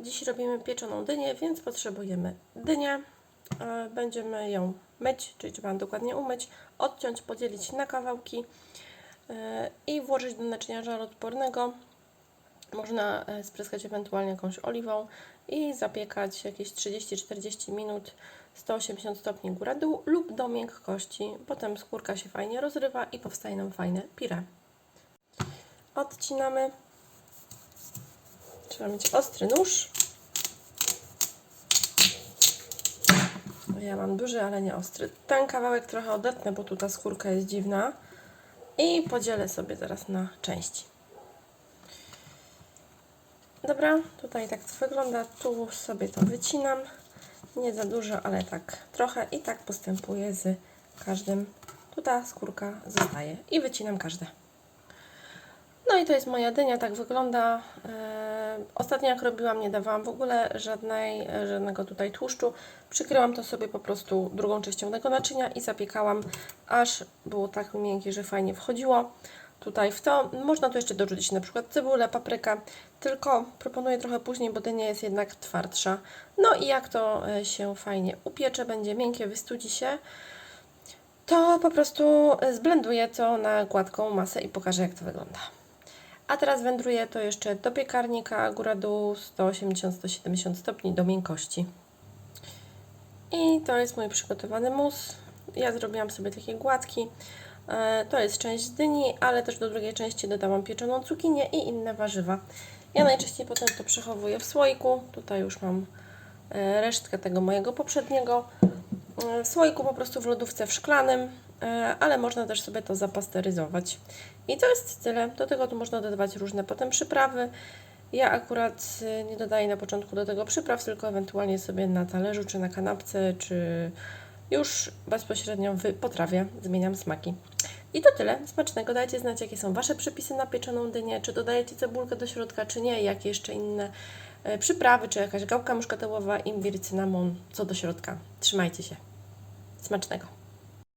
Dziś robimy pieczoną dynię, więc potrzebujemy dynię. E, Będziemy ją myć, czyli trzeba ją dokładnie umyć, odciąć, podzielić na kawałki e, i włożyć do naczynia żaroodpornego. Można e, spryskać ewentualnie jakąś oliwą i zapiekać jakieś 30-40 minut 180 stopni góra-dół lub do miękkości. Potem skórka się fajnie rozrywa i powstaje nam fajne pire. Odcinamy. Trzeba mieć ostry nóż. Ja mam duży, ale nie ostry. Ten kawałek trochę odetnę, bo tu ta skórka jest dziwna. I podzielę sobie zaraz na części. Dobra, tutaj tak to wygląda. Tu sobie to wycinam. Nie za dużo, ale tak trochę. I tak postępuję z każdym. Tu ta skórka zostaje. I wycinam każde. I to jest moja dynia, tak wygląda. E, Ostatnio jak robiłam, nie dawałam w ogóle żadnej, e, żadnego tutaj tłuszczu. Przykryłam to sobie po prostu drugą częścią tego naczynia i zapiekałam, aż było tak miękkie, że fajnie wchodziło. Tutaj w to można tu jeszcze dorzucić na przykład cebulę, paprykę, tylko proponuję trochę później, bo dynia jest jednak twardsza. No i jak to e, się fajnie upiecze, będzie miękkie, wystudzi się, to po prostu zblenduję to na gładką masę i pokażę jak to wygląda. A teraz wędruję to jeszcze do piekarnika, góra dół 180-170 stopni do miękkości. I to jest mój przygotowany mus. Ja zrobiłam sobie takie gładki. E, To jest część dyni, ale też do drugiej części dodałam pieczoną cukinię i inne warzywa. Ja najczęściej potem to przechowuję w słoiku. Tutaj już mam e, resztkę tego mojego poprzedniego. E, słoiku po prostu w lodówce w szklanym, e, ale można też sobie to zapasteryzować. I to jest tyle. Do tego tu można dodawać różne potem przyprawy. Ja akurat e, nie dodaję na początku do tego przypraw, tylko ewentualnie sobie na talerzu, czy na kanapce, czy już bezpośrednio w potrawie zmieniam smaki. I to tyle. Smacznego. Dajcie znać, jakie są Wasze przepisy na pieczoną dynię. Czy dodajecie cebulkę do środka, czy nie. Jakie jeszcze inne przyprawy, czy jakaś gałka muszkatołowa, imbir, cynamon, co do środka. Trzymajcie się. Smacznego.